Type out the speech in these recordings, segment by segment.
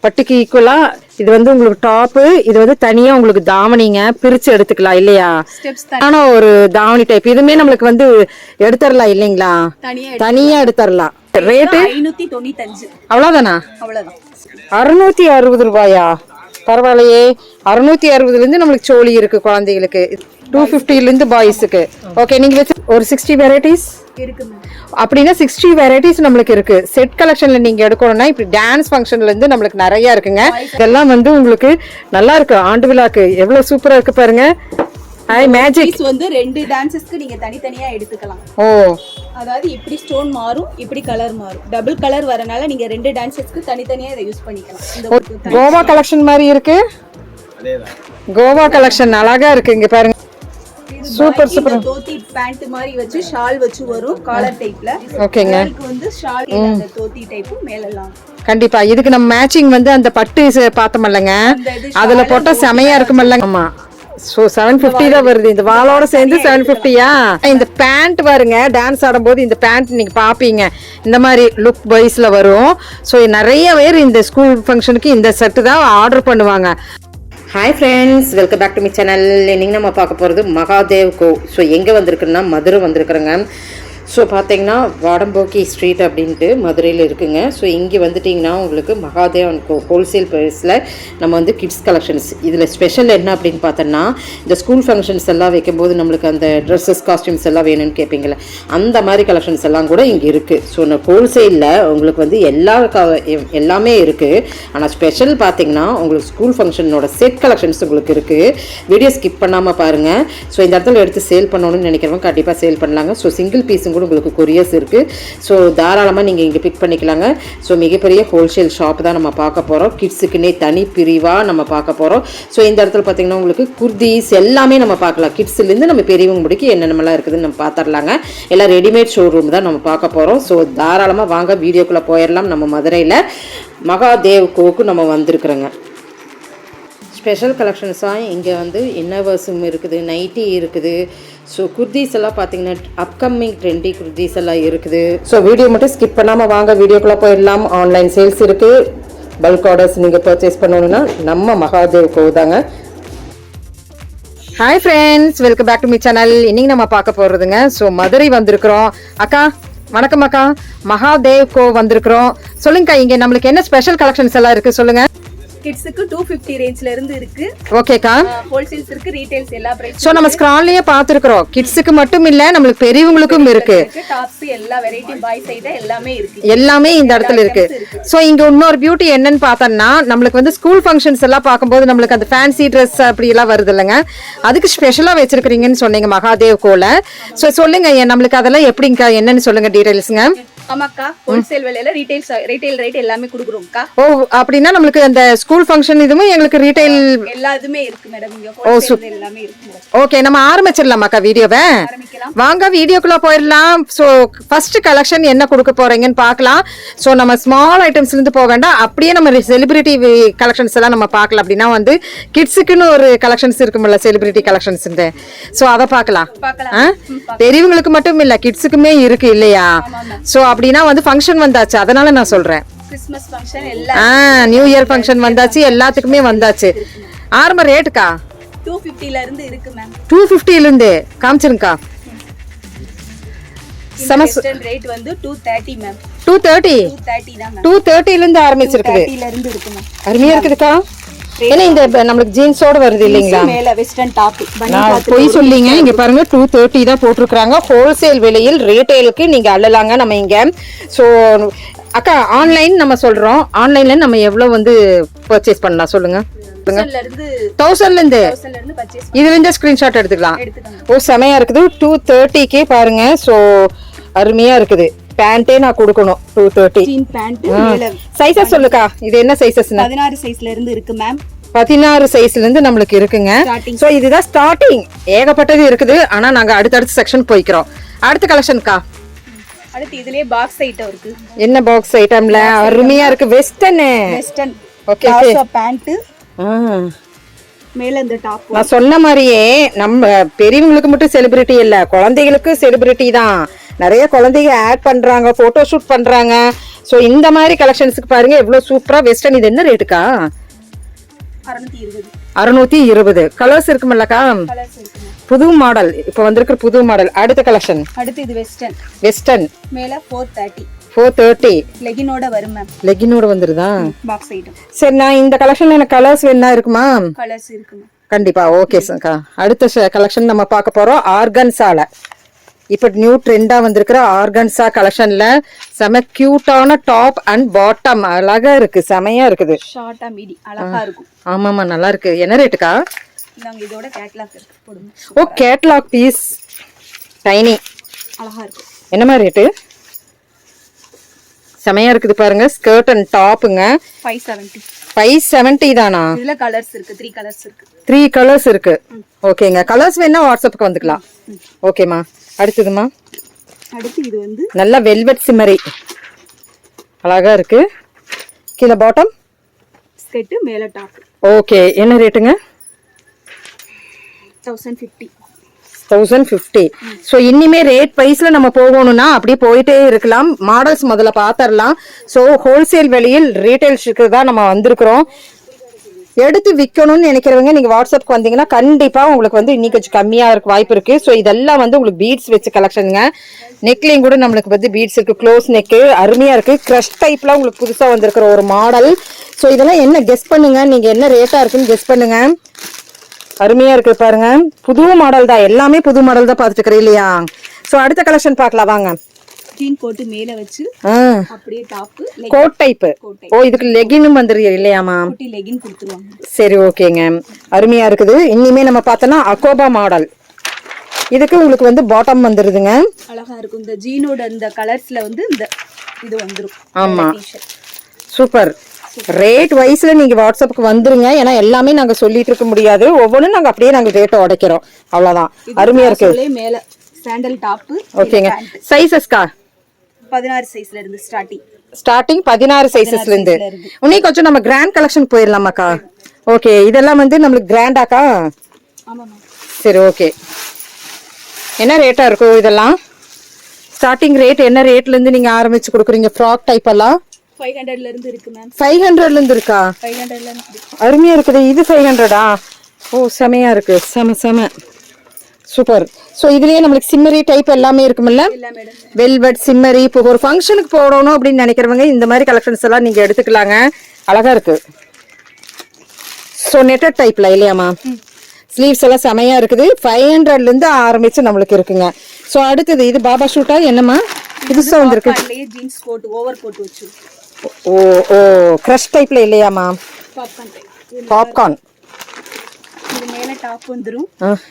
பட்டுக்கு ஈக்குவலா இது வந்து உங்களுக்கு டாப்பு இது வந்து தனியா உங்களுக்கு தாவணிங்க பிரிச்சு எடுத்துக்கலாம் இல்லையா? ஆனா ஒரு தாவணி டைப் இதுமே நம்மளுக்கு வந்து எடுத்துடலாம் இல்லைங்களா? தனியா எடுத்துடலாம் ரேட்டு அவ்வளவுதான். அறுநூத்தி அறுபது ரூபாயா? பரவாயில்லையே. அறுநூத்தி அறுபதுல இருந்து நம்மளுக்கு சோழி இருக்கு குழந்தைகளுக்கு. டூ இருந்து பாய்ஸுக்கு ஓகே நீங்க வச்சு ஒரு சிக்ஸ்டி வெரைட்டிஸ் அப்படின்னா சிக்ஸ்டி வெரைட்டிஸ் நம்மளுக்கு இருக்கு. செட் கலெக்ஷன்ல நீங்க எடுக்கணும்னா இப்படி டான்ஸ் ஃபங்க்ஷன்ல இருந்து நம்மளுக்கு நிறைய இருக்குங்க. இதெல்லாம் வந்து உங்களுக்கு நல்லா இருக்கு. ஆண்டு விழாக்கு எவ்வளவு சூப்பரா இருக்கு பாருங்க. ஹாய் மேஜிக் பீஸ் வந்து ரெண்டு டான்சஸ்க்கு நீங்க தனித்தனியா எடுத்துக்கலாம். ஓ. அதாவது இப்படி ஸ்டோன் மாறும் இப்படி கலர் மாறும். டபுள் கலர் வரனால நீங்க ரெண்டு டான்சஸ்க்கு தனித்தனியா இதை யூஸ் பண்ணிக்கலாம். கோவா கலெக்ஷன் மாதிரி இருக்கு? கோவா கலெக்ஷன் அழகா இருக்கு இங்க பாருங்க. சூப்பர் இந்த தோத்தி பேண்ட் மாதிரி வச்சு ஷால் வச்சு வரும் காலர் டைப்ல ஓகேங்க. வந்து ஷால் அந்த தோத்தி டைப் மேலெல்லாம். கண்டிப்பா இதுக்கு நம்ம மேட்சிங் வந்து அந்த பட்டு அந்த இது அதுல போட்டா செமையா ஆமா. ஸோ செவன் ஃபிஃப்டி தான் வருது. இந்த வாளோட சேர்ந்து செவன் ஃபிஃப்டியா இந்த பேண்ட் பாருங்க டான்ஸ் ஆடும்போது இந்த பேண்ட் நீங்க பாப்பீங்க. இந்த மாதிரி லுக் வைஸ்ல வரும். ஸோ நிறைய பேர் இந்த ஸ்கூல் ஃபங்க்ஷனுக்கு இந்த செட்டு தான் ஆர்டர் பண்ணுவாங்க. Hi friends welcome back to me channel இன்னைக்கு நம்ம பார்க்க போகிறது மகாதேவ் கோ. ஸோ எங்கே வந்திருக்குன்னா மதுரை வந்திருக்கிறேங்க. ஸோ பார்த்தீங்கன்னா வாடம்போக்கி ஸ்ட்ரீட் அப்படின்ட்டு மதுரையில் இருக்குங்க. ஸோ இங்கே வந்துட்டிங்கன்னா உங்களுக்கு மகாதேவன் கோ ஹோல்சேல் ப்ரைஸில் நம்ம வந்து கிட்ஸ் கலெக்ஷன்ஸ் இதில் ஸ்பெஷல் என்ன அப்படின்னு பார்த்தோன்னா இந்த ஸ்கூல் ஃபங்க்ஷன்ஸ் எல்லாம் வைக்கும்போது நம்மளுக்கு அந்த ட்ரெஸ்ஸஸ் காஸ்டியூம்ஸ் எல்லாம் வேணும்னு கேட்பீங்களே அந்த மாதிரி கலெக்ஷன்ஸ் எல்லாம் கூட இங்கே இருக்குது ஸோ நான் ஹோல்சேலில் உங்களுக்கு வந்து எல்லா க எ- எல்லாமே இருக்குது ஆனால் ஸ்பெஷல் பார்த்தீங்கன்னா உங்களுக்கு ஸ்கூல் ஃபங்க்ஷனோட செட் கலெக்ஷன்ஸ் உங்களுக்கு இருக்குது வீடியோ ஸ்கிப் பண்ணாமல் பாருங்கள் ஸோ இந்த இடத்துல எடுத்து சேல் பண்ணணும்னு நினைக்கிறவங்க கண்டிப்பாக சேல் பண்ணலாங்க. ஸோ சிங்கிள் பீஸும் கூட உங்களுக்கு கொரியர்ஸ் இருக்குது ஸோ தாராளமாக நீங்கள் இங்கே பிக் பண்ணிக்கலாங்க. ஸோ மிகப்பெரிய ஹோல்சேல் ஷாப் தான் நம்ம பார்க்க போகிறோம் கிட்ஸுக்குன்னே தனி பிரிவாக நம்ம பார்க்க போகிறோம் ஸோ இந்த இடத்துல பார்த்தீங்கன்னா உங்களுக்கு குர்தீஸ் எல்லாமே நம்ம பார்க்கலாம். கிட்ஸ்லேருந்து நம்ம பெரியவங்க முடிக்க என்னென்னலாம் இருக்குதுன்னு நம்ம பார்த்துடலாங்க எல்லாம் ரெடிமேட் ஷோரூம் தான் நம்ம பார்க்க போகிறோம் ஸோ தாராளமாக வாங்க. வீடியோக்குள்ளே போயிடலாம் நம்ம மதுரையில். மகாதேவ் கோக்கு நம்ம வந்திருக்கிறோங்க. ஸ்பெஷல் கலெக்ஷன்ஸாக இங்கே வந்து இன்னவர்ஸும் இருக்குது நைட்டி இருக்குது. ஸோ குர்தீஸ் எல்லாம் பார்த்தீங்கன்னா அப்கமிங் ட்ரெண்டி குர்தீஸ் எல்லாம் இருக்குது. ஸோ வீடியோ மட்டும் ஸ்கிப் பண்ணாமல் வாங்க வீடியோக்குள்ளே போயிடலாம். ஆன்லைன் சேல்ஸ் இருக்குது பல்க் ஆர்டர்ஸ் நீங்கள் பர்ச்சேஸ் பண்ணணுன்னா நம்ம Mahadev கோதாங்க hi friends welcome back to me channel இன்னைக்கு நம்ம பார்க்க போகிறதுங்க ஸோ மதுரை வந்திருக்கிறோம். அக்கா வணக்கம் அக்கா. மகாதேவ் கோ வந்திருக்கிறோம். சொல்லுங்கக்கா இங்கே நம்மளுக்கு என்ன ஸ்பெஷல் கலெக்ஷன்ஸ் எல்லாம் இருக்குது சொல்லுங்கள் கிட்ஸுக்கு டூ ஃபிஃப்டி ரேஞ்ச்ல இருந்து இருக்கு. ஓகேக்கா ஹோல்சேல்ஸ் இருக்கு ரீட்டைல்ஸ் எல்லா பிரைஸ் ஸோ நம்ம ஸ்க்ரான்லயே பார்த்துருக்குறோம். கிட்ஸுக்கு மட்டும் இல்லை நம்மளுக்கு பெரியவங்களுக்கும் இருக்கு. டாப்ஸ் எல்லா வெரைட்டி பாய் சைடு எல்லாமே இருக்கு. எல்லாமே இந்த இடத்துல இருக்கு. ஸோ இங்க இன்னொரு பியூட்டி என்னன்னு பார்த்தோம்னா நம்மளுக்கு வந்து ஸ்கூல் ஃபங்க்ஷன்ஸ் எல்லாம் பார்க்கும்போது நம்மளுக்கு அந்த ஃபேன்சி ட்ரெஸ் அப்படி எல்லாம் வருது இல்லைங்க. அதுக்கு ஸ்பெஷலா வச்சிருக்கிறீங்கன்னு சொன்னீங்க மகாதேவ் கோல. ஸோ சொல்லுங்க நம்மளுக்கு அதெல்லாம் எப்படிங்கக்கா? என்னன்னு சொல்லுங்க டீடைல்ஸுங்க ஆமாக்கா ஹோல்சேல் விலையில ரீட்டைல்ஸ் ரீட்டைல் ரேட் எல்லாமே கொடுக்குறோம்க்கா ஓ அப்படின்னா நம்மளுக்கு அந்த ஸ்கூல் ஃபங்க்ஷன் இதுவும் எங்களுக்கு ரீட்டைல் எல்லா இதுமே இருக்கு மேடம் இங்க ஹோல்சேல் எல்லாமே இருக்கு ஓகே நம்ம ஆரம்பிச்சிடலாமாக்கா வீடியோவை? வாங்க வீடியோக்குள்ள போயிடலாம். ஸோ ஃபர்ஸ்ட் கலெக்ஷன் என்ன கொடுக்க போறீங்கன்னு பார்க்கலாம். ஸோ நம்ம ஸ்மால் ஐட்டம்ஸ்ல இருந்து போக வேண்டாம். அப்படியே நம்ம செலிபிரிட்டி கலெக்ஷன்ஸ் எல்லாம் நம்ம பார்க்கலாம். அப்படின்னா வந்து கிட்ஸுக்குன்னு ஒரு கலெக்ஷன்ஸ் இருக்கும்ல செலிபிரிட்டி கலெக்ஷன்ஸ் ஸோ அதை பார்க்கலாம்? பெரியவங்களுக்கு மட்டும் இல்ல கிட்ஸுக்குமே இருக்கு இல்லையா? ஸோ அப்படின்னா வந்து ஃபங்க்ஷன் வந்தாச்சு. அதனால நான் சொல்றேன். கிறிஸ்மஸ் ஃபங்க்ஷன் ஆ நியூ இயர் ஃபங்க்ஷன் வந்தாச்சு. எல்லாத்துக்குமே வந்தாச்சு. ஆரம்ப ரேட்டுக்கா டூ ஃபிஃப்டில இருந்து இருக்கு மேம் டூ இருந்து. காமிச்சிருங்கக்கா. வெஸ்டர்ன் ரேட் வந்து two thirty ma'am two thirty two thirty தான் மேம் டூ தேர்ட்டில இருந்து ஆரம்பிச்சிருக்குது. தேர்ட்டில இருந்து இருக்கு மேம் அருமையா இருக்குதுக்கா. ஏன்னா இந்த நம்மளுக்கு ஜீன்ஸோட வருது இல்லைங்களா? மேல வெஸ்டர்ன் டாப் நான் பொய் சொல்லிங்க இங்க பாருங்க டூ தேர்ட்டி தான் போட்டிருக்காங்க ஹோல்சேல் விலையில் ரீட்டைலுக்கு நீங்க அள்ளலாங்க நம்ம இங்க. ஸோ அக்கா ஆன்லைன் நம்ம சொல்றோம். ஆன்லைன்ல நம்ம எவ்வளவு வந்து பர்ச்சேஸ் பண்ணலாம்? சொல்லுங்க. தௌசண்ட்ல இருந்து இதுல இருந்து ஸ்கிரீன்ஷாட் எடுத்துக்கலாம். எடுத்துக்கோங்க. ஓ செமையா இருக்குது. டூ தேர்ட்டிக்கே பாருங்க. ஸோ அருமையா இருக்குது. பேண்ட்டே நான் கொடுக்கணும் two thirty jean pant sizes சொல்லுக்கா இது என்ன சைஸஸ்னா பதினாறு சைஸ்ல இருந்து இருக்கு மேம் பதினாறு சைஸ்ல இருந்து நம்மளுக்கு இருக்குங்க. சோ இதுதான் ஸ்டார்டிங் ஏகப்பட்டது இருக்குது. ஆனா நாங்க அடுத்தடுத்த செக்ஷன் போய்க்கிறோம். அடுத்த கலெக்ஷன்க்கா அடுத்து இதுலயே பாக்ஸ் ஐட்டம் இருக்கு. என்ன பாக்ஸ் ஐட்டம்ல அருமையா இருக்கு. வெஸ்டர்ன் வெஸ்டர்ன் ஓகே பேண்ட் மேல இந்த டாப் நான் சொன்ன மாதிரியே நம்ம பெரியவங்களுக்கு மட்டும் செலிபிரிட்டி இல்ல குழந்தைகளுக்கு செலிபிரிட்டி தான். நிறைய குழந்தைங்க ஆட் பண்றாங்க போட்டோ ஷூட் பண்றாங்க. ஸோ இந்த மாதிரி கலெக்ஷன்ஸ்க்கு பாருங்க எவ்வளவு சூப்பரா வெஸ்டர்ன் இது என்ன ரேட்டுக்கா அறுநூத்தி இருபது. கலர்ஸ் இருக்குமில்லக்கா? புது மாடல் இப்போ வந்திருக்கிற புது மாடல் அடுத்த கலெக்ஷன் அடுத்து இது வெஸ்டர்ன் வெஸ்டர்ன் மேல ஃபோர் தேர்ட்டி ஃபோர் தேர்ட்டி லெகினோட வரும் மேம் லெகினோட வந்துருதா? பாக்ஸ் ஐட்டம் சரி நான் இந்த கலெக்ஷன்ல எனக்கு கலர்ஸ் வேணா இருக்குமா? கலர்ஸ் இருக்குங்க. கண்டிப்பா. ஓகே சார்க்கா அடுத்த கலெக்ஷன் நம்ம பார்க்க போறோம். ஆர்கன்ஸால இப்போ நியூ ட்ரெண்டா வந்திருக்கிற ஆர்கன்ஸா கலெக்ஷன்ல செம கியூட்டான டாப் அண்ட் பாட்டம் அழகா இருக்கு செமையா இருக்குது. ஷார்ட்டா மீடி அழகா இருக்கும். ஆமாமா நல்லா இருக்கு. என்ன ரேட்டுக்கா நாங்க இதோட கேட்லாக் ஓ கேட்லாக் பீஸ் டைனி அழகா இருக்கும் என்ன மாதிரி ரேட்டு செமையா இருக்குது பாருங்க ஸ்கர்ட் அண்ட் டாப்புங்க ஃபைவ் செவன்ட்டி ஃபைவ் செவன்ட்டி தானா? இதுல கலர்ஸ் இருக்கு த்ரீ கலர்ஸ் இருக்கு. த்ரீ கலர்ஸ் இருக்கு. ஓகேங்க கலர்ஸ் வேணா வாட்ஸ்அப்புக்கு வந்துக்கலாம். ஓகேம்மா அடுத்ததுமா? அடுத்து இது வந்து நல்ல வெல்வெட் சிம்மரி. அழகா இருக்கு. கீழே பாட்டம் ஸ்கெட்டு மேல டாப் ஓகே என்ன ரேட்டுங்க thousand fifty thousand fifty so இனிமே ரேட் வைஸ்ல நம்ம போகணும்னா அப்படியே போயிட்டே இருக்கலாம். மாடல்ஸ் முதல்ல பார்த்துடலாம் ஸோ ஹோல்சேல் வெளியில் ரீட்டைல்ஸுக்கு தான் நம்ம வந்திருக்கிறோம். எடுத்து விற்கணும்னு நினைக்கிறவங்க நீங்க வாட்ஸ்அப்க்கு வந்தீங்கன்னா கண்டிப்பா உங்களுக்கு வந்து இன்னைக்கு கொஞ்சம் கம்மியா இருக்க வாய்ப்பு இருக்கு. ஸோ இதெல்லாம் வந்து உங்களுக்கு பீட்ஸ் வச்சு கலெக்ஷனுங்க நெக்லையும் கூட நம்மளுக்கு வந்து பீட்ஸ் இருக்கு. க்ளோஸ் நெக்கு அருமையா இருக்கு. க்ரஷ் டைப்லாம் உங்களுக்கு புதுசா வந்திருக்கிற ஒரு மாடல் ஸோ இதெல்லாம் என்ன கெஸ் பண்ணுங்க? நீங்க என்ன ரேட்டா இருக்குன்னு கெஸ் பண்ணுங்க. அருமையா இருக்கு பாருங்க. புது மாடல் தான். எல்லாமே புது மாடல் தான் பார்த்துட்டு இருக்கிறேன் இல்லையா? ஸோ அடுத்த கலெக்ஷன் பார்க்கலாம். வாங்க. ஜீன் கோட்டு மேல வச்சு அப்படியே டாப்பு கோட் டைப்பு ஓ இதுக்கு லெகினும் வந்துரு இல்லையாமா குட்டி லெகின் கொடுத்துருவாங்க. சரி ஓகேங்க. அருமையா இருக்குது. இனிமே நம்ம பார்த்தோன்னா அக்கோபா மாடல் இதுக்கு உங்களுக்கு வந்து பாட்டம் வந்துருதுங்க. அழகா இருக்கும். இந்த ஜீனோட இந்த கலர்ஸ்ல வந்து இந்த இது வந்துரும். ஆமா. சூப்பர். ரேட் வைஸ்ல நீங்க வாட்ஸ்அப்புக்கு வந்துருங்க. ஏன்னா எல்லாமே நாங்க சொல்லிட்டு இருக்க முடியாது. ஒவ்வொன்றும் நாங்க அப்படியே நாங்க ரேட்டை உடைக்கிறோம். அவ்வளவுதான். அருமையா இருக்கு. மேல சாண்டல் டாப்பு ஓகேங்க. சைசஸ்கா பதினாறு சைஸ்ல இருந்து ஸ்டார்டிங் ஸ்டார்டிங் பதினாறு சைசஸ்ல இருந்து. இன்னும் கொஞ்சம் நம்ம கிராண்ட் கலெக்ஷன் போயிடலாமாக்கா? ஓகே இதெல்லாம் வந்து நம்மளுக்கு கிராண்டாக்கா சரி ஓகே என்ன ரேட்டா இருக்கும் இதெல்லாம்? ஸ்டார்டிங் ரேட் என்ன ரேட்ல இருந்து நீங்க ஆரம்பிச்சு கொடுக்குறீங்க? ஃப்ராக் டைப் எல்லாம்? ஃபைவ் ஹண்ட்ரட்ல இருந்து இருக்கு மேம் ஃபைவ் ஹண்ட்ரட்ல இருந்து இருக்கா? ஃபைவ் ஹண்ட்ரட்ல இருந்து அருமையா இருக்குது. இது ஃபைவ் ஹண்ட்ரடா ஓ செமையா இருக்கு. செம செம. சூப்பர் ஸோ இதுலயே நம்மளுக்கு சிம்மரி டைப் எல்லாமே இருக்குமில்ல? வெல்வெட் சிம்மரி இப்போ ஒரு ஃபங்க்ஷனுக்கு போடணும் அப்படின்னு நினைக்கிறவங்க இந்த மாதிரி கலெக்ஷன்ஸ் எல்லாம் நீங்க எடுத்துக்கலாங்க. அழகா இருக்கு. ஸோ நெட்டட் டைப்ல இல்லையாம்மா ஸ்லீவ்ஸ் எல்லாம் செமையா இருக்குது. ஃபைவ் ஹண்ட்ரட்ல இருந்து ஆரம்பிச்சு நம்மளுக்கு இருக்குங்க. ஸோ அடுத்தது இது பாபா ஷூட்டா என்னம்மா புதுசா வந்திருக்கு. பாப்கார்ன்லயே ஜீன்ஸ் கோட் ஓவர் கோட் வச்சு. ஓ ஓ க்ரஷ் டைப்ல இல்லையாம்மா பாப்கார்ன் டைப் வந்துரும்.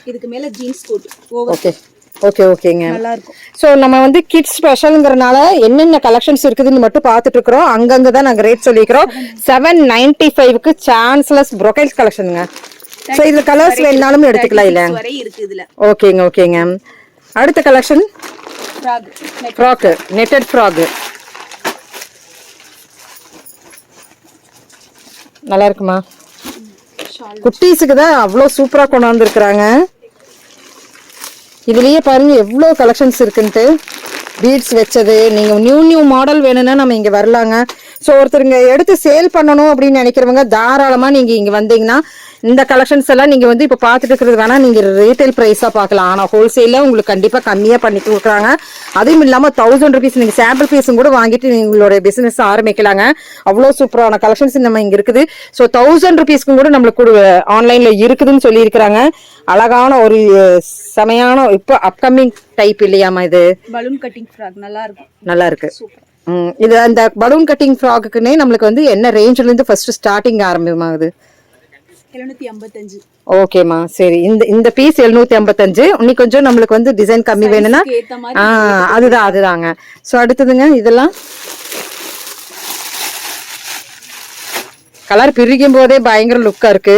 இதுக்கு மேல ஜீன்ஸ் கோட் ஓகே ஓகே ஓகேங்க நல்லா இருக்கும் ஸோ நம்ம வந்து கிட்ஸ் ஸ்பெஷலுங்கிறனால என்னென்ன கலெக்ஷன்ஸ் இருக்குதுன்னு மட்டும் பார்த்துட்டு இருக்கிறோம் அங்கங்க தான் நாங்கள் ரேட் சொல்லிக்கிறோம். செவன் நைன்டி ஃபைவ்க்கு சான்ஸ்லெஸ் ப்ரொக்கைல்ஸ் கலெக்ஷனுங்க ஸோ இது கலர்ஸ் வேணாலும் எடுத்துக்கலாம் இல்லை இதுல. ஓகேங்க ஓகேங்க அடுத்த collection frock frock netted frock நல்லா இருக்குமா குட்டீஸுக்கு தான் அவ்வளோ சூப்பராக கொண்டாந்துருக்குறாங்க. இதுலயே பாருங்க எவ்வளோ கலெக்ஷன்ஸ் இருக்குன்ட்டு. பீட்ஸ் வச்சது நீங்கள் நியூ நியூ மாடல் வேணும்னா நம்ம இங்கே வரலாங்க. ஸோ ஒருத்தருங்க எடுத்து சேல் பண்ணணும் அப்படின்னு நினைக்கிறவங்க தாராளமாக நீங்கள் இங்கே வந்தீங்கன்னா இந்த கலெக்ஷன்ஸ் எல்லாம் நீங்கள் வந்து இப்போ பார்த்துட்டு இருக்கிறது வேணால் நீங்கள் ரீட்டைல் ப்ரைஸாக பார்க்கலாம். ஆனால் ஹோல்சேலில் உங்களுக்கு கண்டிப்பாக கம்மியாக பண்ணி கொடுக்குறாங்க. அதுவும் இல்லாமல் தௌசண்ட் ருபீஸ் நீங்கள் சாம்பிள் பீஸும் கூட வாங்கிட்டு உங்களுடைய பிஸ்னஸ் ஆரம்பிக்கலாங்க. அவ்வளோ சூப்பரான கலெக்ஷன்ஸ் நம்ம இங்கே இருக்குது. ஸோ தௌசண்ட் ருபீஸ்க்கும் கூட நம்மளுக்கு கொடு ஆன்லைனில் இருக்குதுன்னு சொல்லியிருக்கிறாங்க. அழகான ஒரு செமையான இப்போ அப்கமிங் டைப் இல்லையாமா இது? பலூன் கட்டிங் ஃப்ராக் நல்லா இருக்கும். நல்லா இருக்கு. இது அந்த பலூன் கட்டிங் ஃப்ராக்குன்னே நம்மளுக்கு வந்து என்ன ரேஞ்சில இருந்து ஃபர்ஸ்ட் ஸ்டார்டிங் ஆரம்பமாகுது எழுநூத்தி ஐம்பத்தஞ்சு ஓகேம்மா சரி. இந்த இந்த பீஸ் எழுநூத்தி ஐம்பத்தஞ்சு இன்னும் கொஞ்சம் நம்மளுக்கு வந்து டிசைன் கம்மி வேணும்னா அதுதான் அதுதாங்க. ஸோ அடுத்ததுங்க இதெல்லாம் கலர் பிரிக்கும் போதே பயங்கர லுக்கா இருக்கு.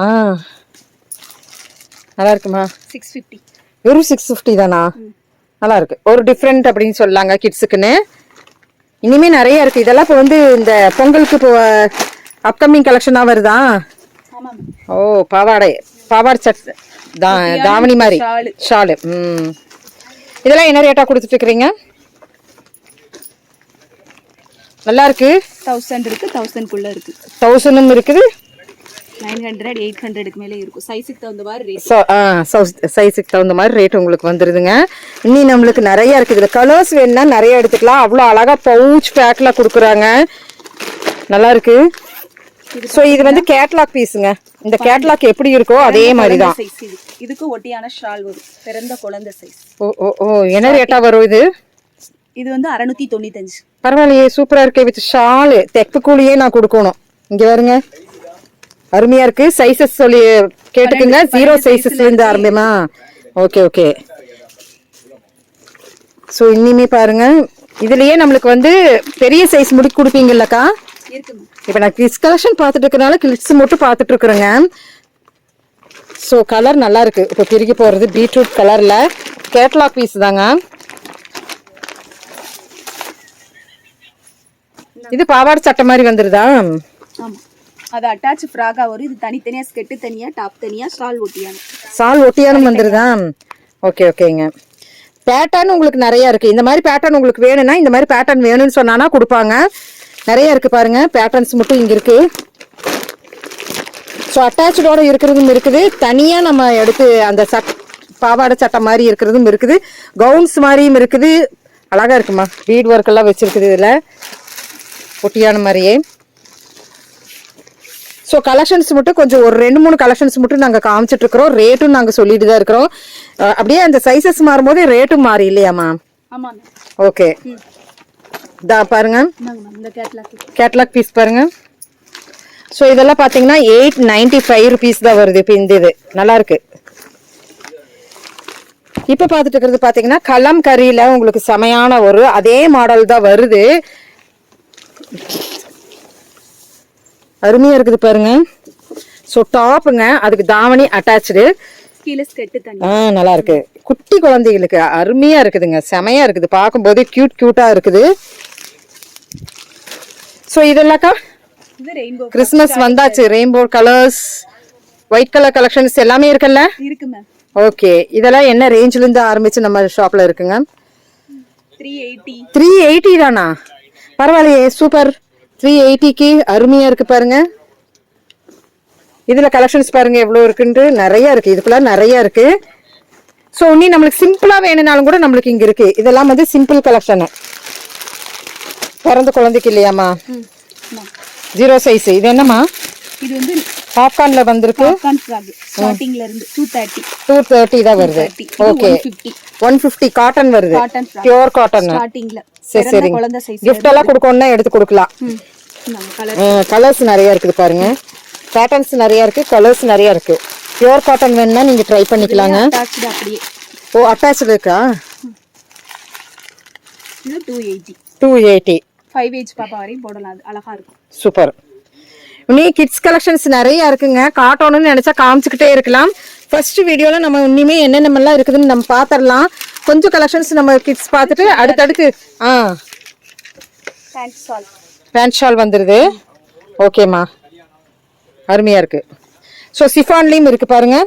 ஆ நல்லா இருக்குமா? சிக்ஸ் ஃபிஃப்டி வெறும் சிக்ஸ் ஃபிஃப்டி தானா? நல்லா இருக்கு. ஒரு டிஃப்ரெண்ட் அப்படின்னு சொல்லாங்க கிட்ஸுக்குன்னு இனிமே நிறைய இருக்கு. இதெல்லாம் இப்போ வந்து இந்த பொங்கலுக்கு இப்போ அப்கமிங் கலெக்ஷனா வருதா? ஓ பாவாடை. பாவாடை சட் தா தாவணி மாதிரி. ஷாலு. ஷாலு. ம். இதெல்லாம் என்ன ரேட்டா கொடுத்துட்டு இருக்கிறீங்க நல்லா இருக்கு? தௌசண்ட் இருக்கு தௌசண்ட்குள்ள இருக்கு. தௌசண்டும் இருக்குது. நைன் ஹண்ட்ரட் எயிட் ஹண்ட்ரடுக்கு மேலே இருக்கும். சைஸுக்கு தகுந்த மாதிரி ரேட் சைஸுக்கு தகுந்த மாதிரி ரேட் உங்களுக்கு வந்துருதுங்க. இன்னி நம்மளுக்கு நிறைய இருக்குது. இதில் கலர்ஸ் வேணும்னா நிறைய எடுத்துக்கலாம். அவ்வளோ அழகா பவுச் பேக்ல கொடுக்குறாங்க. நல்லா இருக்கு. ஸோ இது வந்து கேட்லாக் பீஸுங்க இந்த கேட்லாக் எப்படி இருக்கோ அதே மாதிரி தான். இதுக்கு ஒட்டியான ஷால் வரும். பிறந்த குழந்தை சைஸ் ஓ ஓ ஓ என்ன ரேட்டா வரும் இது? இது வந்து அறநூத்தி தொண்ணூத்தஞ்சு. பரவாயில்லையே சூப்பரா இருக்கு வித் ஷாலு தெக்கு கூலியே நான் கொடுக்கணும். இங்க பாருங்க. அருமையா இருக்கு. சைஸஸ் சொல்லி கேட்டுக்குங்க ஜீரோ சைஸஸ்ல இருந்து ஆரம்பிமா ஓகே ஓகே ஸோ இனிமே பாருங்க. இதுலயே நம்மளுக்கு வந்து பெரிய சைஸ் முடி கொடுப்பீங்கல்லக்கா? இப்போ நான் கிட்ஸ் கலெக்ஷன் பார்த்துட்டு கிட்ஸ் மட்டும் பார்த்துட்டு இருக்கிறேங்க ஸோ கலர் நல்லா இருக்கு இப்போ பிரிக்க போறது பீட்ரூட் கலர்ல கேட்லாக் பீஸ் தாங்க. இது பாவாடை சட்டை மாதிரி வந்துருதா? அது அட்டாச் ஃப்ராகா வரும். இது தனித்தனியா ஸ்கெட்டு தனியா டாப் தனியா ஷால் ஒட்டியான. சால் ஒட்டியானும் வந்துருதா? ஓகே ஓகேங்க பேட்டர்ன் உங்களுக்கு நிறைய இருக்கு. இந்த மாதிரி பேட்டர்ன் உங்களுக்கு வேணும்னா இந்த மாதிரி பேட்டர்ன் வேணும்னு சொன்னானா கொடுப்பாங்க. நிறைய இருக்கு பாருங்க. பேட்டர்ன்ஸ் மட்டும் இங்க இருக்கு. ஸோ அட்டாச்சோட இருக்கிறதும் இருக்குது. தனியா நம்ம எடுத்து அந்த சட் பாவாடை சட்டை மாதிரி இருக்கிறதும் இருக்குது. கவுன்ஸ் மாதிரியும் இருக்குது. அழகா இருக்குமா? பீட் ஒர்க் எல்லாம் வச்சிருக்குது இதுல. ஒட்டியான மாதிரியே. ஸோ கலெக்ஷன்ஸ் மட்டும் கொஞ்சம் ஒரு ரெண்டு மூணு கலெக்ஷன்ஸ் மட்டும் நாங்கள் காமிச்சிட்டு இருக்கிறோம். ரேட்டும் நாங்கள் சொல்லிட்டு தான் இருக்கிறோம். அப்படியே அந்த சைஸஸ் மாறும்போது ரேட்டும் மாறி இல்லையாம்மா? ஓகே தா பாருங்க. கேட்லாக் பீஸ் பாருங்க. ஸோ இதெல்லாம் பார்த்தீங்கன்னா எயிட் நைன்டி ஃபைவ் ருபீஸ் தான் வருது இப்போ இந்த இது. நல்லா இருக்கு. இப்போ பார்த்துட்டு இருக்கிறது பார்த்தீங்கன்னா கலம் கறியில் உங்களுக்கு செமையான ஒரு அதே மாடல் தான் வருது. அருமையா இருக்குது பாருங்க. ஸோ டாப்புங்க அதுக்கு தாவணி அட்டாச்சு நல்லா இருக்கு குட்டி குழந்தைகளுக்கு அருமையா இருக்குதுங்க. செமையா இருக்குது. பார்க்கும்போது கியூட் கியூட்டா இருக்குது. ஸோ இதெல்லாக்கா? இது ரெயின்போ கிறிஸ்மஸ் வந்தாச்சு. Rainbow colours white colour collections எல்லாமே இருக்குல்ல? ஓகே இதெல்லாம் என்ன ரேஞ்சில இருந்து ஆரம்பிச்சு நம்ம ஷாப்ல இருக்குங்க? த்ரீ எயிட்டி தானா? பரவாயில்லையே. சூப்பர் த்ரீ எயிட்டிக்கு அருமையா இருக்கு பாருங்க. இதுல கலெக்ஷன்ஸ் பாருங்க எவ்வளவு இருக்குன்ட்டு. நிறைய இருக்கு. இதுக்குள்ள நிறைய இருக்கு. ஸோ நீ நம்மளுக்கு சிம்பிளா வேணும்னாலும் கூட நம்மளுக்கு இங்க இருக்கு. இதெல்லாம் வந்து சிம்பிள் கலெக்ஷன் பிறந்த குழந்தைக்கு இல்லையாம்மா? ஜீரோ சைஸ் இது என்னம்மா? இது வந்து பாப்கார்ன்ல வந்திருக்கு. ஸ்டார்டிங்ல இருந்து டூ தேர்ட்டி தான் வருது. Okay one fifty one fifty cotton வருது. பியோர் காட்டன் ஸ்டார்டிங்ல சரி சைஸ் கிஃப்ட் எல்லாம் கொடுக்கணும்னா எடுத்து கொடுக்கலாம். கலர்ஸ் நிறைய இருக்குது பாருங்க. பேட்டர்ன்ஸ் நிறைய இருக்கு கலர்ஸ் நிறைய இருக்கு. பியூர் காட்டன் வேணும்னா நீங்க ட்ரை பண்ணிக்கலாங்க. ஓ அட்டாச்சு இருக்கா? Two eighty two eighty five age பாப்பா வரையும் போடலாம் அது அழகா இருக்கும். சூப்பர் நீ கிட்ஸ் கலெக்ஷன்ஸ் நிறைய இருக்குங்க. காட்டணும்னு நினைச்சா காமிச்சுக்கிட்டே இருக்கலாம். ஃபர்ஸ்ட் வீடியோல நம்ம இன்னுமே என்னென்னமெல்லாம் இருக்குதுன்னு நம்ம பார்த்துடலாம் கொஞ்சம் கலெக்ஷன்ஸ் நம்ம கிட்ஸ் பார்த்துட்டு அடுத்தடுத்து ஆ. தேங்க்ஸ் சால் பேண்ட் ஷால் வந்துடுது ஓகேம்மா அருமையாக இருக்கு. ஸோ சிஃபான்லேயும் இருக்கு பாருங்க.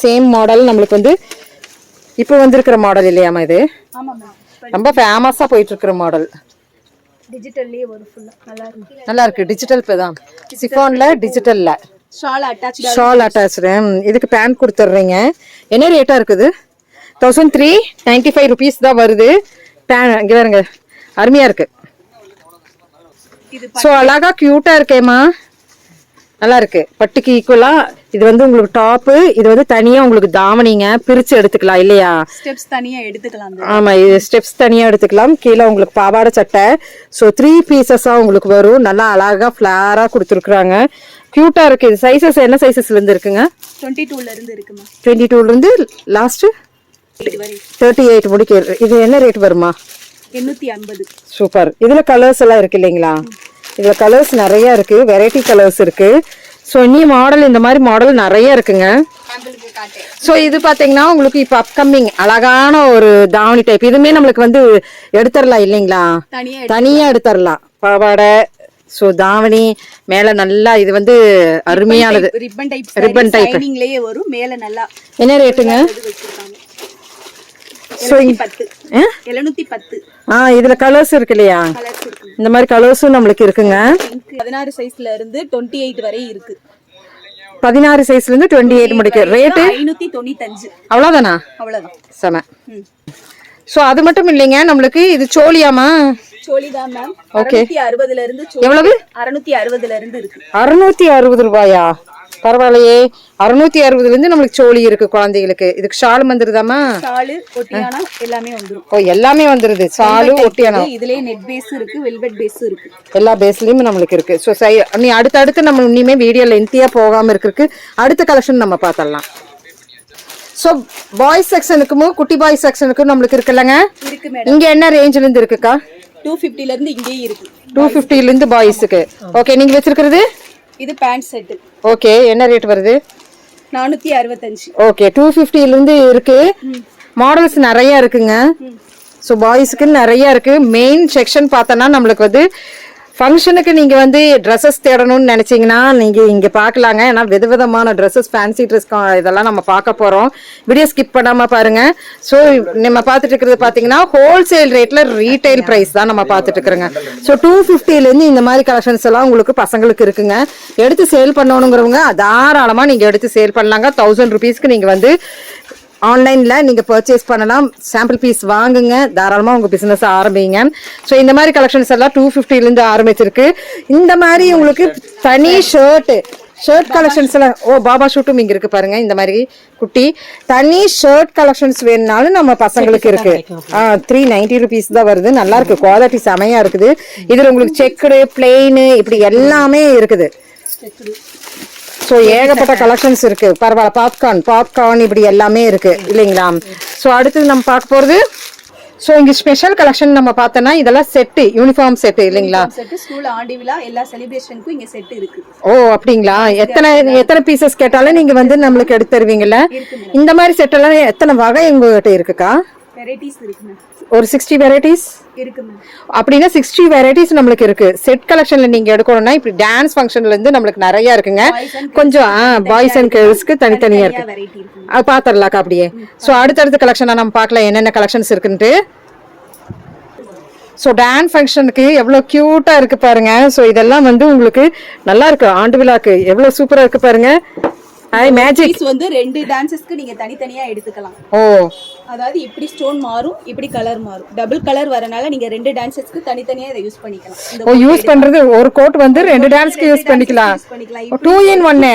சேம் மாடல் நம்மளுக்கு வந்து இப்போ வந்திருக்கிற மாடல் இல்லையாம்மா இது? ரொம்ப ஃபேமஸாக போயிட்டு இருக்கிற மாடல் டிஜிட்டல்லே நல்லா இருக்கு. டிஜிட்டல் இப்போ தான். சிஃபானில் டிஜிட்டலில் ஷால் அட்டாச் ஷால் அட்டாச்சு இதுக்கு பேண்ட் கொடுத்துட்றீங்க. என்ன ரேட்டாக இருக்குது? Thousand three ninety five rupees தான் வருது. பேன் இங்கே பாருங்க. அருமையாக இருக்கு. இது ஸோ அழகா க்யூட்டா இருக்கேம்மா. நல்லா இருக்கு பட்டுக்கு ஈக்குவலா இது வந்து உங்களுக்கு டாப்பு இது வந்து தனியா உங்களுக்கு தாவணிங்க பிரிச்சு எடுத்துக்கலாம் இல்லையா? ஸ்டெப்ஸ் தனியா எடுத்துக்கலாம் ஆமா இது ஸ்டெப்ஸ் தனியா எடுத்துக்கலாம். கீழே உங்களுக்கு பாவாடை சட்டை. ஸோ த்ரீ பீசஸா உங்களுக்கு வரும். நல்லா அழகா ஃபிளாரா கொடுத்துருக்குறாங்க. க்யூட்டா இருக்கு. இது சைசஸ் என்ன சைசஸ்ல இருந்து இருக்குங்க? டுவெண்ட்டி டூல இருந்து இருக்கு மேம் டுவெண்ட்டி டூல இருந்து லாஸ்ட் தேர்ட்டி எயிட் முடிக்க இது என்ன ரேட் வருமா? எண்ணூத்தி ஐம்பது. சூப்பர் இதுல கலர்ஸ் எல்லாம் இருக்கு இல்லைங்களா? இதுல கலர்ஸ் நிறைய இருக்கு. வெரைட்டி கலர்ஸ் இருக்கு. ஸோ இனி மாடல் இந்த மாதிரி மாடல் நிறைய இருக்குங்க. ஸோ இது பாத்தீங்கன்னா உங்களுக்கு இப்போ அப்கமிங் அழகான ஒரு தாவணி டைப் இதுமே நம்மளுக்கு வந்து எடுத்துடலாம் இல்லைங்களா? தனியா தனியா எடுத்துடலாம் பாவாடை ஸோ தாவணி மேல நல்லா இது வந்து அருமையானது. Ribbon type type. லைனிங்லயே வரும். மேல நல்லா என்ன ரேட்டுங்க இது வச்சிருக்காங்க ஸோ எழுநூத்தி பத்து எழுநூத்தி பத்து ஆ இதுல கலர்ஸ் இருக்கு. இல்லையா இந்த மாதிரி கலர்ஸும் நம்மளுக்கு இருக்குங்க. பதினாறு சைஸ்ல இருந்து டுவெண்ட்டி எயிட் வரை இருக்கு. பதினாறு சைஸ்ல இருந்து டுவெண்ட்டி எயிட் முடிக்கு. ரேட்டு ஐநூத்தி தொண்ணூத்தஞ்சு. அவ்வளோதானா அவ்வளவுதான். செம. ஸோ அது மட்டும் இல்லைங்க நம்மளுக்கு இது சோழியாமா? சோழி தான் மேம் அறுநூத்தி அறுபதுல இருந்து எவ்வளவு? அறுநூத்தி அறுபதுல இருந்து இருக்கு. அறுநூத்தி அறுபது ரூபாயா? பரவாயில்லையே. அறுநூத்தி அறுபதுல இருந்து நம்மளுக்கு சோழி இருக்கு குழந்தைகளுக்கு. இதுக்கு ஷால் வந்துருதாமா ஷாலு எல்லாமே வந்துரும். ஓ எல்லாமே வந்துருது. சாலு ஒட்டியானம் இதுலயே நெட் பேஸ் இருக்கு வெல்வெட் பேஸ் இருக்கு. எல்லா பேஸ்லயும் நம்மளுக்கு இருக்கு. ஸோ சை நீ அடுத்தடுத்து நம்ம இனிமே வீடியோ லென்த்தியா போகாம இருக்கிறதுக்கு அடுத்த கலெக்ஷன் நம்ம பார்த்தரலாம் ஸோ பாய்ஸ் செக்ஷனுக்கும் குட்டி பாய்ஸ் செக்ஷனுக்கும் நம்மளுக்கு இருக்குல்லங்க இங்க என்ன ரேஞ்சில இருந்து இருக்குக்கா? டூ பிப்டில இருந்து இங்கேயே இருக்கு. டூ ஃபிஃப்டில இருந்து பாய்ஸுக்கு ஓகே நீங்க வச்சிருக்கிறது? இது பேண்ட் செட்டு ஓகே என்ன ரேட் வருது? நானூத்தி அறுபத்தஞ்சு. ஓகே டூ இருந்து இருக்கு. மாடல்ஸ் நிறைய இருக்குங்க. ஸோ பாய்ஸுக்கு நிறைய இருக்கு. மெயின் செக்ஷன் பார்த்தோன்னா நம்மளுக்கு வந்து ஃபங்க்ஷனுக்கு நீங்கள் வந்து ட்ரெஸ்ஸஸ் தேடணும்னு நினச்சிங்கன்னா நீங்கள் இங்கே பார்க்கலாங்க ஏன்னா விதவிதமான ட்ரெஸ்ஸஸ் ஃபேன்சி ட்ரெஸ் இதெல்லாம் நம்ம பார்க்க போகிறோம் வீடியோ ஸ்கிப் பண்ணாமல் பாருங்கள் ஸோ நம்ம பார்த்துட்டு இருக்கிறது பார்த்தீங்கன்னா ஹோல்சேல் ரேட்டில் ரீட்டைல் ப்ரைஸ் தான் நம்ம பார்த்துட்டு இருக்கிறோங்க. ஸோ டூ ஃபிஃப்டிலேருந்து இந்த மாதிரி கலெக்ஷன்ஸ் எல்லாம் உங்களுக்கு பசங்களுக்கு இருக்குங்க. எடுத்து சேல் பண்ணணுங்கிறவங்க தாராளமாக நீங்கள் எடுத்து சேல் பண்ணலாங்க. தௌசண்ட் ருபீஸ்க்கு நீங்கள் வந்து ஆன்லைனில் நீங்கள் பர்ச்சேஸ் பண்ணலாம். சாம்பிள் பீஸ் வாங்குங்க. தாராளமாக உங்கள் பிஸ்னஸை ஆரம்பிங்க. ஸோ இந்த மாதிரி கலெக்ஷன்ஸ் எல்லாம் டூ ஃபிஃப்டிலேருந்து ஆரம்பிச்சிருக்கு. இந்த மாதிரி உங்களுக்கு தனி ஷர்ட்டு ஷர்ட் கலெக்ஷன்ஸ் எல்லாம் ஓ பாபா ஷூட்டும் இங்கே இருக்குது பாருங்கள் இந்த மாதிரி குட்டி. தனி ஷர்ட் கலெக்ஷன்ஸ் வேணும்னாலும் நம்ம பசங்களுக்கு இருக்கு. ஆ த்ரீ நைன்டி ருபீஸ் தான் வருது. நல்லா இருக்கு. குவாலிட்டி செமையாக இருக்குது. இதில் உங்களுக்கு செக்குடு பிளெயின் இப்படி எல்லாமே இருக்குது. ஸோ ஏகப்பட்ட கலெக்ஷன்ஸ் இருக்கு. பரவாயில்ல பாப்கார்ன் பாப்கார்ன் இப்படி எல்லாமே இருக்கு இல்லைங்களா? ஸோ அடுத்தது நம்ம பார்க்க போறது ஸோ இங்க ஸ்பெஷல் கலெக்ஷன் நம்ம பார்த்தோன்னா இதெல்லாம் செட்டு யூனிஃபார்ம் செட்டு இல்லைங்களா? செட்டு ஸ்கூல் ஆண்டு விழா எல்லா செலிப்ரேஷனுக்கும் இங்க செட் இருக்கு. ஓ அப்படிங்களா? எத்தனை எத்தனை பீசஸ் கேட்டாலும் நீங்க வந்து நம்மளுக்கு எடுத்து தருவீங்கல்ல? இந்த மாதிரி செட் எல்லாம் எத்தனை வகை உங்ககிட்ட இருக்குக்கா? வெரைட்டிஸ் இருக்கு மேம் ஒரு சிக்ஸ்டி வெரைட்டிஸ் அப்படின்னா சிக்ஸ்டி வெரைட்டிஸ் நம்மளுக்கு இருக்கு. செட் கலெக்ஷன்ல நீங்க எடுக்கணும்னா இப்படி டான்ஸ் ஃபங்க்ஷன்ல இருந்து நம்மளுக்கு நிறைய இருக்குங்க. கொஞ்சம் பாய்ஸ் அண்ட் கேர்ள்ஸ்க்கு தனித்தனியா இருக்கு. அது பாத்திரலாக்கா அப்படியே. ஸோ அடுத்தடுத்த கலெக்ஷனா நம்ம பார்க்கலாம் என்னென்ன கலெக்ஷன்ஸ் இருக்குன்ட்டு. ஸோ டான்ஸ் ஃபங்க்ஷனுக்கு எவ்வளோ க்யூட்டாக இருக்கு பாருங்க. ஸோ இதெல்லாம் வந்து உங்களுக்கு நல்லா இருக்கு. ஆண்டு விழாக்கு எவ்வளோ சூப்பராக இருக்கு பாருங்க. ஐ மேஜிக் வந்து ரெண்டு டான்சஸ்க்கு நீங்க தனித்தனியா எடுத்துக்கலாம். ஓ. அதாவது இப்படி ஸ்டோன் மாறும் இப்படி கலர் மாறும். டபுள் கலர் வரனால நீங்க ரெண்டு டான்சஸ்க்கு தனித்தனியா இதை யூஸ் பண்ணிக்கலாம். ஓ யூஸ் பண்றது ஒரு கோட் வந்து ரெண்டு டான்ஸ்க்கு யூஸ் பண்ணிக்கலாம். டூ இன் ஒன்னு.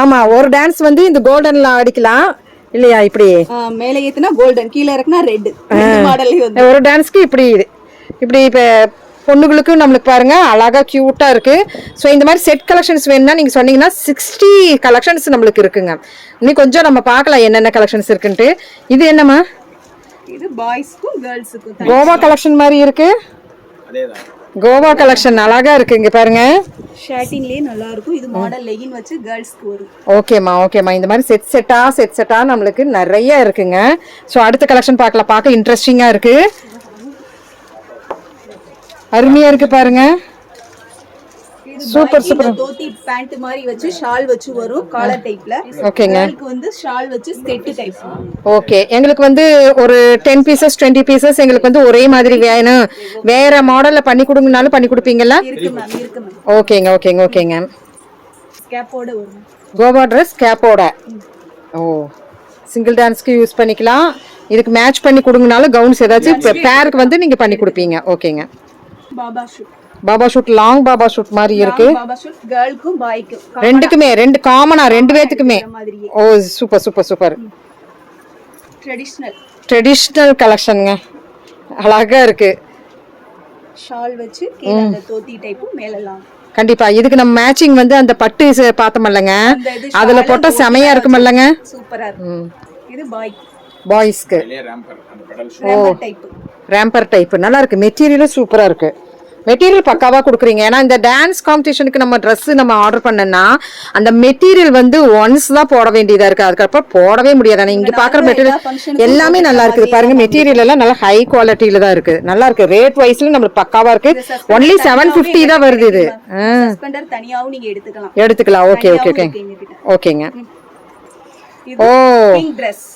ஆமா ஒரு டான்ஸ் வந்து இந்த கோல்டன்ல அடிக்கலாம். இல்லையா இப்படி? மேலே ஏத்துனா கோல்டன் கீழே இருக்குனா ரெட் வந்து ஒரு டான்ஸ்க்கு இப்படி இது. இப்படி இப்போ பொண்ணுங்களுக்கும் நம்மளுக்கு பாருங்க அழகா கியூட்டா இருக்கு. ஸோ இந்த மாதிரி செட் கலெக்ஷன்ஸ் வேணும்னா நீங்க சொன்னீங்கன்னா சிக்ஸ்டி கலெக்ஷன்ஸ் நம்மளுக்கு இருக்குங்க. இன்னும் கொஞ்சம் நம்ம பார்க்கலாம் என்னென்ன கலெக்ஷன்ஸ் இருக்குன்ட்டு. இது என்னம்மா? இது பாய்ஸ்க்கும் கேர்ள்ஸுக்கும் கோவா கலெக்ஷன் மாதிரி இருக்கு. கோவா கலெக்ஷன் அழகா இருக்கு இங்க பாருங்க. ஷர்ட்டின்லயே நல்லா இருக்கும் இது மாடல் லெகின் வச்சு கேர்ள்ஸ்க்கு வரும் ஓகேம்மா ஓகேம்மா. இந்த மாதிரி செட் செட்டா செட் செட்டா நம்மளுக்கு நிறைய இருக்குங்க. ஸோ அடுத்த கலெக்ஷன் பார்க்கலாம். பார்க்க இன்ட்ரெஸ்டிங்கா இருக்கு. அருமையா இருக்கு பாருங்க. Super super. தோத்தி பேண்ட் மாதிரி வச்சு ஷால் வச்சு வரும் காலர் டைப்ல ஓகேங்க. கேர்ளுக்கு வந்து ஷால் வச்சு ஸ்கெட் டைப் ஓகே. எங்களுக்கு வந்து ஒரு டென் பீசஸ் டுவெண்ட்டி பீசஸ் எங்களுக்கு வந்து ஒரே மாதிரி வேணும் வேற மாடல்ல பண்ணி கொடுங்கனாலும் பண்ணி கொடுப்பீங்களா இருக்கு மேம் இருக்கு மேம் ஓகேங்க ஓகேங்க ஓகேங்க. கேப்போட வரும் கோவா ட்ரெஸ் கேப்போட ஓ. சிங்கிள் டான்ஸ்க்கு யூஸ் பண்ணிக்கலாம். இதுக்கு மேட்ச் பண்ணி கொடுங்கனாலும் கவுன்ஸ் ஏதாச்சும் பேருக்கு வந்து நீங்க பண்ணி கொடுப்பீங்க. ஓகேங்க. பாபா ஷூட். பாபா ஷூட் லாங் பாபா ஷூட் மாதிரி இருக்கு. பாபா ஷூட் கேர்ளுக்கும் பாய்க்கும். ரெண்டுக்குமே ரெண்டு காமனா ரெண்டு பேத்துக்குமே. ஓ super super super. Traditional traditional கலெக்ஷனுங்க அழகா இருக்கு. ஷால் வச்சு கீழே அந்த தோத்தி டைப்பும் மேலெல்லாம். கண்டிப்பா இதுக்கு நம்ம மேட்சிங் வந்து அந்த பட்டு அந்த இது அதுல போட்டா செமையா இருக்குமல்லங்க சூப்பரா இருக்கும். இது பாய் பாய்ஸ்க்கு ரேம்பர் டைப் ரேம்பர் டைப் நல்லா இருக்கு. மெட்டீரியலும் சூப்பரா இருக்கு. மெட்டீரியல் பக்காவா கொடுக்குறீங்க. ஏன்னா இந்த டான்ஸ் காம்படிஷனுக்கு நம்ம Dress நம்ம ஆர்டர் பண்ணனா அந்த மெட்டீரியல் வந்து ஒன்ஸ் தான் போட வேண்டியதா இருக்கு. அதுக்கப்புறம் போடவே முடியாது. ஆனா இங்க பாக்குற மெட்டீரியல் எல்லாமே நல்லா இருக்குது. பாருங்க மெட்டீரியல் எல்லாம் நல்லா ஹை குவாலிட்டியில தான் இருக்கு. நல்லா இருக்கு. ரேட் வைஸ்ல நம்மளுக்கு பக்காவா இருக்கு. ஒன்லி செவன் பிப்டி தான் வருது இது. எடுத்துக்கலாம். Okay okay okay. ஓகேங்க ஓ.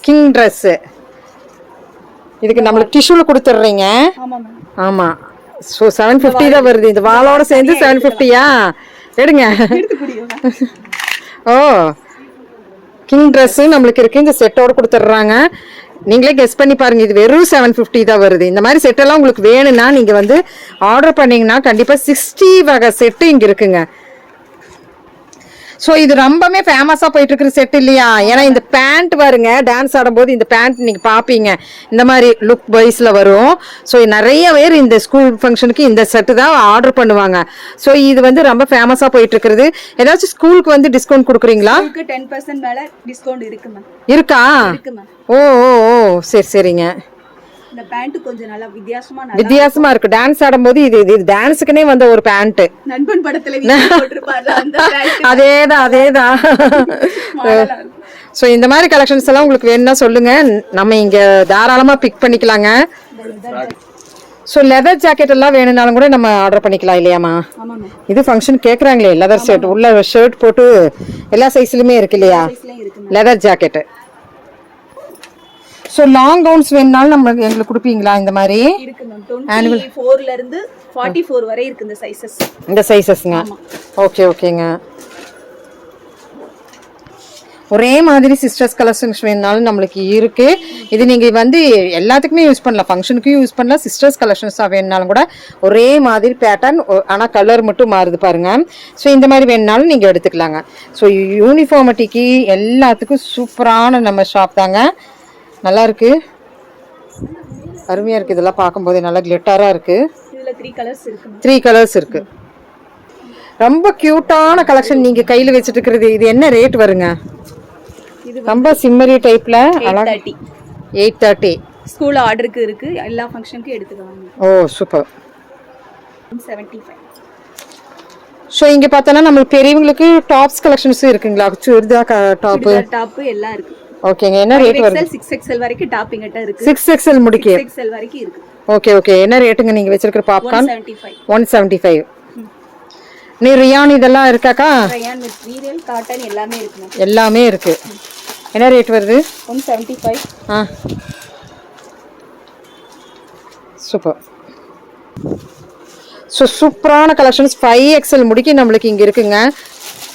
கிங் ட்ரெஸ் இதுக்கு நம்மளுக்கு டிஷ்யூவில் கொடுத்துட்றீங்க. ஆமாம் மேம். ஆமாம் ஸோ செவன் ஃபிஃப்டி தான் வருது. இந்த வாளோட சேர்ந்து செவன் ஃபிஃப்டியா எடுங்க. ஓ. கிங் ட்ரெஸ்ஸு நம்மளுக்கு இருக்குது இந்த செட்டோட கொடுத்துட்றாங்க. நீங்களே கெஸ் பண்ணி பாருங்க. இது வெறும் செவன் ஃபிஃப்டி தான் வருது. இந்த மாதிரி செட்டெல்லாம் உங்களுக்கு வேணும்னா நீங்கள் வந்து ஆர்டர் பண்ணீங்கன்னா கண்டிப்பாக சிக்ஸ்டி வகை செட்டு இங்கே இருக்குங்க. ஸோ இது ரொம்பவே ஃபேமஸாக போயிட்டு இருக்கிற செட் இல்லையா? ஏன்னா இந்த பேண்ட் வருங்க டான்ஸ் ஆடும்போது இந்த பேண்ட் நீங்கள் பார்ப்பீங்க இந்த மாதிரி லுக் வைஸில் வரும். ஸோ நிறைய பேர் இந்த ஸ்கூல் ஃபங்க்ஷனுக்கு இந்த செட்டு தான் ஆர்டர் பண்ணுவாங்க. ஸோ இது வந்து ரொம்ப ஃபேமஸாக போயிட்டு இருக்கிறது ஏதாச்சும் ஸ்கூலுக்கு வந்து டிஸ்கவுண்ட் கொடுக்குறீங்களா? டென் பர்சன்ட் மேலே டிஸ்கவுண்ட் இருக்கு மேம் இருக்கா? ஓ ஓ ஓ. சரி சரிங்க. இந்த பேண்ட் கொஞ்சம் நல்லா வித்தியாசமா நல்லா வித்தியாசமா இருக்கு. டான்ஸ் ஆடும்போது இது இது டான்ஸுக்குனே வந்த ஒரு பேண்ட் நண்பன் படத்துல அதேதான் அதேதான். ஸோ இந்த மாதிரி கலெக்ஷன்ஸ் எல்லாம் உங்களுக்கு வேணும்னா சொல்லுங்க. நம்ம இங்க தாராளமா பிக் பண்ணிக்கலாங்க. ஸோ லெதர் ஜாக்கெட் எல்லாம் வேணும்னாலும் கூட நம்ம ஆர்டர் பண்ணிக்கலாம் இல்லையாம்மா? இது ஃபங்க்ஷன் கேட்குறாங்களே லெதர் ஷர்ட் உள்ள ஷர்ட் போட்டு எல்லா சைஸ்லையுமே இருக்கு இல்லையா? Leather jacket so long gowns வேணும்னாலும் நம்ம எங்களுக்கு கொடுப்பீங்களா இந்த மாதிரி? டுவெண்ட்டி ஃபோர்ல இருந்து ஃபார்ட்டி ஃபோர் வரை இருக்கு இந்த சைசஸ் இந்த சைஸஸ்ங்க ஓகே ஓகேங்க ஒரே மாதிரி சிஸ்டர்ஸ் கலெக்ஷன்ஸ் வேணுனாலும் நம்மளுக்கு இருக்கு. இது நீங்க வந்து எல்லாத்துக்குமே யூஸ் பண்ணலாம். ஃபங்க்ஷனுக்கும் யூஸ் பண்ணலாம். சிஸ்டர்ஸ் கலெக்ஷன்ஸாக வேணுனாலும் கூட ஒரே மாதிரி பேட்டர்ன் ஆனால் கலர் மட்டும் மாறுது பாருங்க. ஸோ இந்த மாதிரி வேணுனாலும் நீங்கள் எடுத்துக்கலாங்க. ஸோ யூனிஃபார்மிட்டிக்கு எல்லாத்துக்கும் சூப்பரான நம்ம ஷாப் தாங்க. நல்லா இருக்கு அருமையாக இருக்குது இதெல்லாம் பார்க்கும்போது நல்லா கிளிட்டராக இருக்குது த்ரீ கலர்ஸ் இருக்கு மேம் த்ரீ கலர்ஸ் இருக்கு. ரொம்ப கியூட்டான கலெக்ஷன் நீங்க கையில வச்சுட்டு இருக்கிறது இது என்ன ரேட் வருங்க? இது ரொம்ப சிம்மரி டைப்ல eight thirty eight thirty school ஆர்டருக்கு இருக்கு. எல்லா ஃபங்க்ஷனுக்கும் எடுத்துக்கலாம் ஓ சூப்பர் செவன்ட்டி ஃபைவ் ஸோ இங்க பார்த்தோன்னா நம்மளுக்கு பெரியவங்களுக்கு டாப்ஸ் கலெக்ஷன்ஸும் இருக்குங்களா? சுடிதா டாப்பு டாப் எல்லாம் இருக்கு. ஓகேங்க என்ன ரேட் வருது? எக்ஸ்எல் சிக்ஸ் எக்ஸ்எல் வரைக்கும் டாப் எங்கிட்ட இருக்கு. சிக்ஸ் எக்ஸ்எல் முடிக்கு. எக்ஸ்எல் வரைக்கும் இருக்கு. ஓகே ஓகே என்ன ரேட்டுங்க நீங்க வச்சிருக்கிற popcorn seventy five one seventy five நீ ரியான் இதெல்லாம் இருக்காக்கா? ரயான் மெட்டீரியல் காட்டன் எல்லாமே இருக்கு எல்லாமே இருக்கு. என்ன ரேட் வருது? ஒன் செவன்ட்டி ஃபைவ் ஆ சூப்பர் ஸோ சூப்பரான கலெக்ஷன்ஸ் ஃபைவ் எக்ஸல் முடிக்கி நம்மளுக்கு இங்கே இருக்குங்க.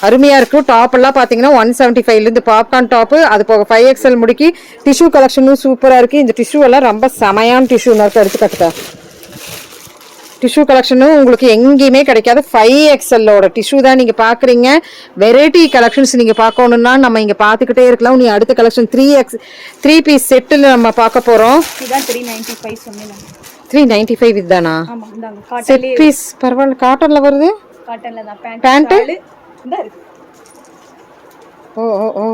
அருமையாக இருக்கும் டாப் எல்லாம் பார்த்தீங்கன்னா ஒன் செவன்ட்டி ஃபைவ்லேருந்து பாப்கார்ன் டாப்பு அது போக ஃபைவ் எக்ஸல் முடிக்கி டிஷ்யூ கலெக்ஷனும் சூப்பராக இருக்குது இந்த டிஷ்யூ எல்லாம் ரொம்ப செமையான டிஷ்யூ நான் எடுத்து கட்டுக்க டிஷ்யூ கலெக்ஷனும் உங்களுக்கு எங்கேயுமே கிடைக்காது. ஃபைவ் எக்ஸலோட டிஷ்யூ தான் நீங்கள் பார்க்குறீங்க வெரைட்டி கலெக்ஷன்ஸ் நீங்கள் பார்க்கணுன்னா நம்ம இங்கே பார்த்துக்கிட்டே இருக்கலாம். நீ அடுத்த collection three X three piece settle நம்ம பார்க்க போகிறோம் த்ரீ நைன்ட்டி ஃபைவ் சொன்னேன் த்ரீ நைன்டி ஃபைவ் இதுதானா? செட் பீஸ் பரவாயில்ல. காட்டனில் வருது? காட்டன்ல இந்த இருக்கு. ஓ ஓ ஓ.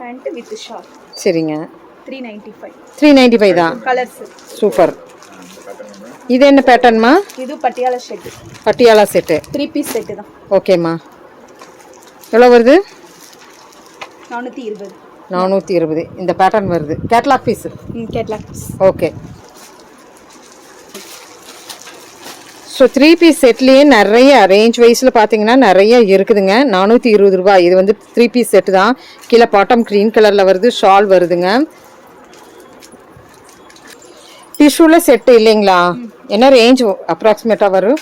பேண்ட் வித் ஷால் சரிங்க. Three ninety five three ninety five தான். கலர்ஸ் சூப்பர் இது என்ன பேட்டர்ன்மா இது Patiala shirt Patiala set three piece set தான். ஓகேம்மா எவ்வளோ வருது? நானூற்றி இருபது. நானூற்றி இருபது. இந்த பேட்டர்ன் வருது. கேட்லாக் பீஸு ம் catalogue okay so three piece செட்லேயே நிறைய ரேஞ்ச் வைஸில் பார்த்தீங்கன்னா நிறைய இருக்குதுங்க. நானூற்றி இருபது ரூபாய். இது வந்து த்ரீ பீஸ் செட்டு தான். கீழே பாட்டம் க்ரீன் கலரில் வருது ஷால் வருதுங்க. டிஷ்யூவில் செட்டு இல்லைங்களா? என்ன ரேஞ்ச் அப்ராக்சிமேட்டாக வரும்?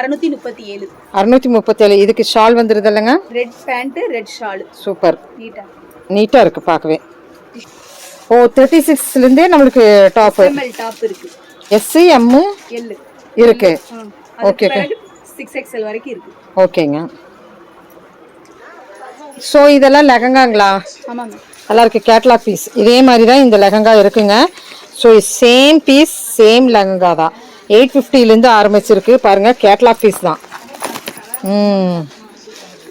அறுநூத்தி முப்பத்தி ஏழு. அறுநூற்றி முப்பத்தேழு இதுக்கு ஷால் இல்லைங்க? Red pant red shawl super நீட்டா. நீட்டாக இருக்குது பார்க்கவே. ஓ தேர்ட்டி சிக்ஸ்லேருந்தே நம்மளுக்கு எம்எல் டாப் இருக்கு. எஸ்சி எம்மு எல்லு இருக்குது ஓகே சிக்ஸ் எக்ஸ்எல் வரைக்கும் இருக்கு. ஓகேங்க ஸோ இதெல்லாம் லெஹங்காங்களா? ஆமாங்க. நல்லா இருக்கு. கேட்லாக் பீஸ் இதே மாதிரி தான் இந்த லெஹங்கா இருக்குங்க. So same piece same lehenga தான். எயிட் ஃபிஃப்டிலேருந்து ஆரம்பிச்சிருக்கு. பாருங்கள் கேட்லாக் பீஸ் தான். ம்.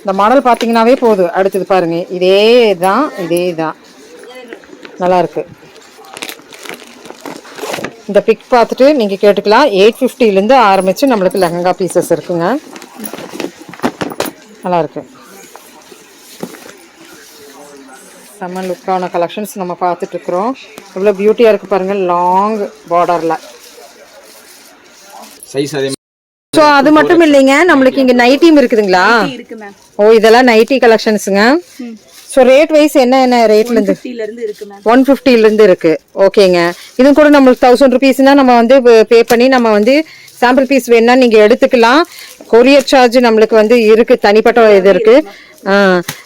இந்த மாடல் பார்த்தீங்கன்னாவே போதும் அடுத்தது பாருங்க. இதே தான் இதே தான். நல்லா இருக்கு. இந்த பிக் பார்த்துட்டு நீங்கள் கேட்டுக்கலாம். எயிட் ஃபிஃப்டிலேருந்து ஆரம்பித்து நம்மளுக்கு லெஹங்கா பீசஸ் இருக்குங்க. நல்லா இருக்கு. செம்ம லுக்கான கலெக்ஷன்ஸ் நம்ம பார்த்துட்டு இருக்கிறோம். இவ்வளோ பியூட்டியாக இருக்கு பாருங்க லாங் பார்டரில் சைஸ் அதே ஸோ அது மட்டும் இல்லைங்க நம்மளுக்கு இங்கே நைட்டியும் இருக்குதுங்களா? இருக்கு மேம் ஓ இதெல்லாம் நைட்டி கலெக்ஷன்ஸுங்க ஸோ ரேட் வைஸ் என்ன என்ன ஃபிஃப்டில இருந்து? ஒன் ஃபிஃப்டிலேருந்து இருக்கு ஓகேங்க இது கூட நம்மளுக்கு தௌசண்ட் ருபீஸ்னா நம்ம வந்து பே பண்ணி நம்ம வந்து சாம்பிள் பீஸ் வேணா நீங்க எடுத்துக்கலாம். கொரியர் சார்ஜ் நம்மளுக்கு வந்து இருக்கு தனிப்பட்ட இது இருக்கு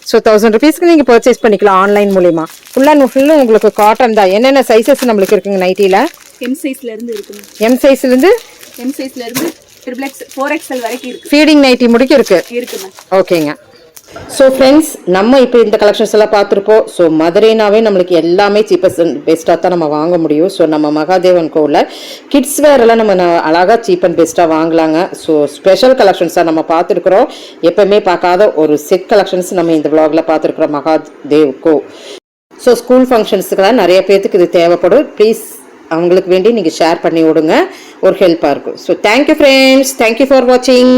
ஸோ தௌசண்ட் ருபீஸ்க்கு நீங்க பர்ச்சேஸ் பண்ணிக்கலாம் ஆன்லைன் மூலியமா. ஃபுல் அண்ட் ஃபுல்லும் உங்களுக்கு காட்டன் தான். என்னென்ன சைஸஸ் நம்மளுக்கு இருக்குங்க நைட்டில எம் சைஸ்ல இருந்து இருக்கு மேம் எம் சைஸ்லேருந்து எம் சைஸ்ல இருந்து ட்ரிபிள் எக்ஸ் ஃபோர் எக்ஸ்எல் வரைக்கும் ஃபீடிங் நைட்டி முடிக்க இருக்கு. இருக்கு மேம் ஓகேங்க ஸோ ஃப்ரெண்ட்ஸ் நம்ம இப்போ இந்த கலெக்ஷன்ஸ் எல்லாம் பார்த்துருப்போம். ஸோ மதுரைனாவே நம்மளுக்கு எல்லாமே சீப்பஸ்ட் அண்ட் பெஸ்ட்டாக தான் நம்ம வாங்க முடியும். ஸோ நம்ம மகாதேவன் கோவில் கிட்ஸ் வேரெல்லாம் நம்ம அழகாக சீப் அண்ட் பெஸ்ட்டாக வாங்கலாங்க. ஸோ ஸ்பெஷல் கலெக்ஷன்ஸாக நம்ம பார்த்துருக்குறோம். எப்பவுமே பார்க்காத ஒரு செட் கலெக்ஷன்ஸ் நம்ம இந்த vlogல பார்த்துருக்குறோம். மகாதேவ் கோ. ஸோ ஸ்கூல் ஃபங்க்ஷன்ஸுக்கெல்லாம் நிறைய பேர்த்துக்கு இது தேவைப்படும். ப்ளீஸ் அவங்களுக்கு வேண்டி நீங்கள் ஷேர் பண்ணி விடுங்க. ஒரு ஹெல்ப்பாக இருக்கும். So thank you friends thank you for வாட்சிங்